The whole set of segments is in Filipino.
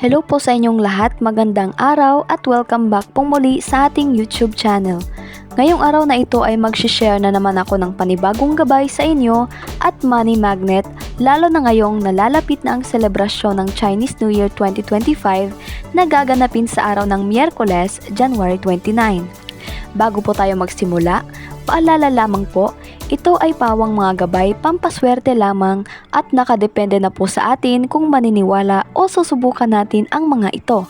Hello po sa inyong lahat, magandang araw at welcome back po muli sa ating YouTube channel. Ngayong araw na ito ay mag-share na naman ako ng panibagong gabay sa inyo at money magnet lalo na ngayong nalalapit na ang selebrasyon ng Chinese New Year 2025 na gaganapin sa araw ng Miyerkules, January 29. Bago po tayo magsimula, paalala lamang po, ito ay pawang mga gabay pampaswerte lamang at nakadepende na po sa atin kung maniniwala o susubukan natin ang mga ito.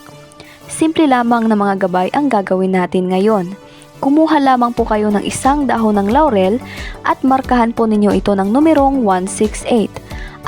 Simple lamang na mga gabay ang gagawin natin ngayon. Kumuha lamang po kayo ng isang dahon ng laurel at markahan po ninyo ito ng numerong 168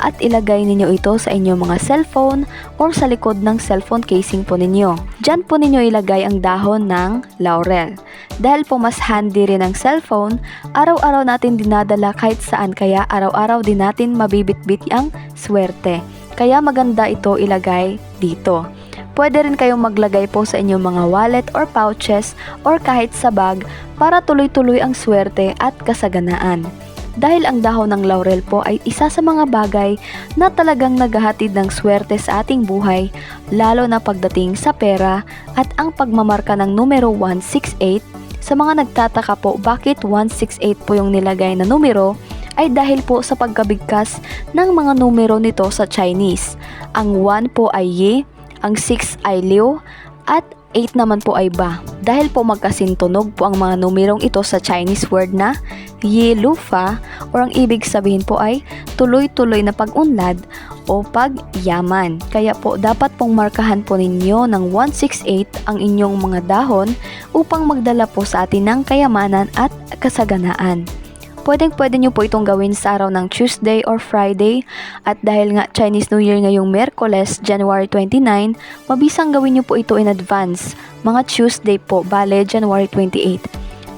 at ilagay ninyo ito sa inyong mga cellphone or sa likod ng cellphone casing po ninyo. Diyan po ninyo ilagay ang dahon ng laurel. Dahil po mas handy rin ang cellphone, araw-araw natin dinadala kahit saan kaya araw-araw din natin mabibitbit ang swerte. Kaya maganda ito ilagay dito. Pwede rin kayong maglagay po sa inyong mga wallet or pouches or kahit sa bag para tuloy-tuloy ang swerte at kasaganaan. Dahil ang dahon ng laurel po ay isa sa mga bagay na talagang naghahatid ng swerte sa ating buhay, lalo na pagdating sa pera at ang pagmamarka ng numero 168. Sa mga nagtataka po bakit 168 po yung nilagay na numero, ay dahil po sa pagkabigkas ng mga numero nito sa Chinese. Ang 1 po ay Yi, ang 6 ay Liu, at 8 naman po ay Ba. Dahil po magkasintunog po ang mga numerong ito sa Chinese word na Yi Lufa or ang ibig sabihin po ay tuloy-tuloy na pag-unlad o pagyaman. Kaya po dapat pong markahan po ninyo ng 168 ang inyong mga dahon upang magdala po sa atin ng kayamanan at kasaganaan. Pwedeng pwede nyo po itong gawin sa araw ng Tuesday or Friday at dahil nga Chinese New Year ngayong Merkoles, January 29, mabisang gawin nyo po ito in advance, mga Tuesday po, bale January 28.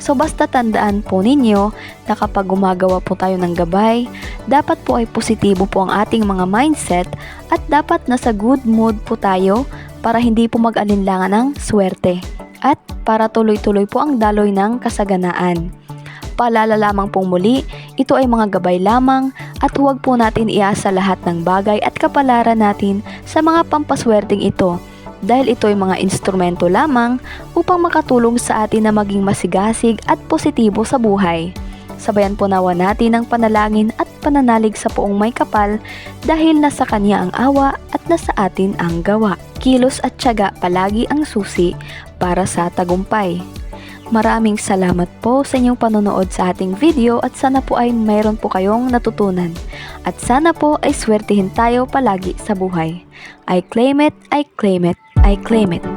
So basta tandaan po ninyo na kapag gumagawa po tayo ng gabay, dapat po ay positibo po ang ating mga mindset at dapat nasa good mood po tayo para hindi po mag-alinlangan ng swerte at para tuloy-tuloy po ang daloy ng kasaganaan. Paalala lamang pong muli, ito ay mga gabay lamang at huwag po natin iasa lahat ng bagay at kapalaran natin sa mga pampaswerteng ito dahil ito ay mga instrumento lamang upang makatulong sa atin na maging masigasig at positibo sa buhay. Sabayan po nawa natin ang panalangin at pananalig sa poong may kapal dahil nasa kanya ang awa at nasa atin ang gawa. Kilos at tiyaga palagi ang susi para sa tagumpay. Maraming salamat po sa inyong panonood sa ating video at sana po ay mayroon po kayong natutunan. At sana po ay swertihin tayo palagi sa buhay. I claim it, I claim it, I claim it.